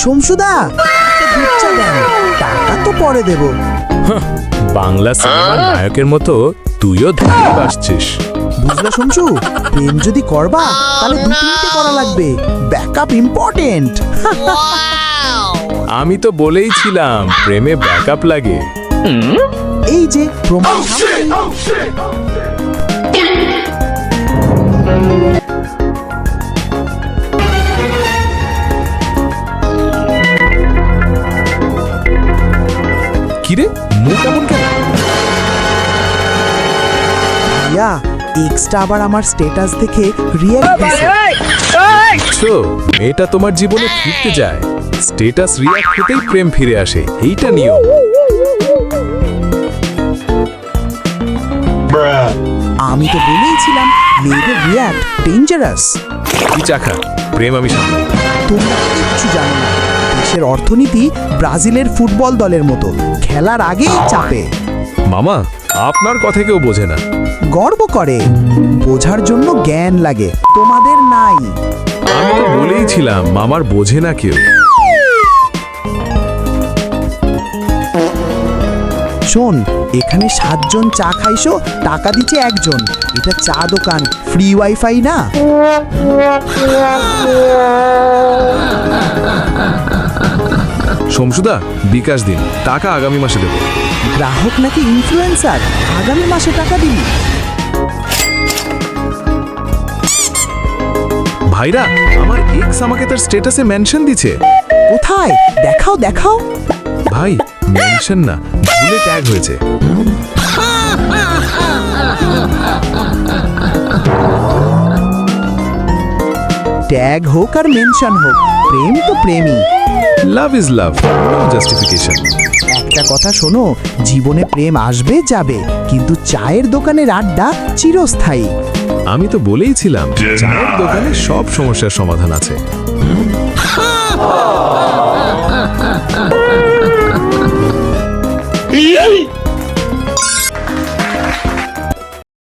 শমসুদা দেন। টাকা তো পরে দেব। বাংলা সিনেমার নায়কের মতো তুইও ধান বাসছিস বুঝলা শমসু প্রেম যদি করবা তাহলে দু তিনটে করা লাগবে। ব্যাকআপ ইম্পর্টেন্ট আমি তো বলেই ছিলাম প্রেমে ব্যাকআপ লাগে। এই যে প্রমাণ কিরে মুখ কেমন কেন? ইয়া এক্সট্রা আবার আমার স্ট্যাটাস দেখে তো মেয়েটা তোমার জীবনে ফিরতে যায়। স্টেটাস রিয়াক্ট হতেই প্রেম ফিরে আসে। এইটা নিয়ম। আমি তো বলেইছিলাম মেয়েদের রিয়াক্ট ডেঞ্জারাস তুই চাখা প্রেম আমি সামলাই তোমরা কিচ্ছু জানো না। দেশের অর্থনীতি ব্রাজিলের ফুটবল দলের মতো খেলার আগেই চাপে। মামা আপনার কথা কেউ বোঝে না। গর্ব করে। বোঝার জন্য জ্ঞান লাগে। তোমাদের নাই। আমি তো বলেই ছিলাম মামার বোঝে না কেউ। শোন এখানে সাতজন চা খাইছো টাকা দিচ্ছে একজন। এটা চা দোকান ফ্রি ওয়াইফাই না? শমসুদা বিকাশ দিন টাকা আগামী মাসে দেবো। গ্রাহক নাকি ইনফ্লুয়েন্সার আগামী মাসে টাকা দিবি। ভাইরা আমার এক্স আমাকে তার স্ট্যাটাসে মেনশন দিছে কোথায়? দেখাও দেখাও। ভাই মেনশন না ভুলে ট্যাগ হয়েছে। ট্যাগ হোক আর মেনশন হোক প্রেম তো প্রেমই। Love is love no justification একটা কথা শোনো জীবনে প্রেম আসবে যাবে কিন্তু চায়ের দোকানের আড্ডা চিরস্থায়ী। আমি তো বলেইছিলাম চায়ের দোকানে সব সমস্যার সমাধান আছে।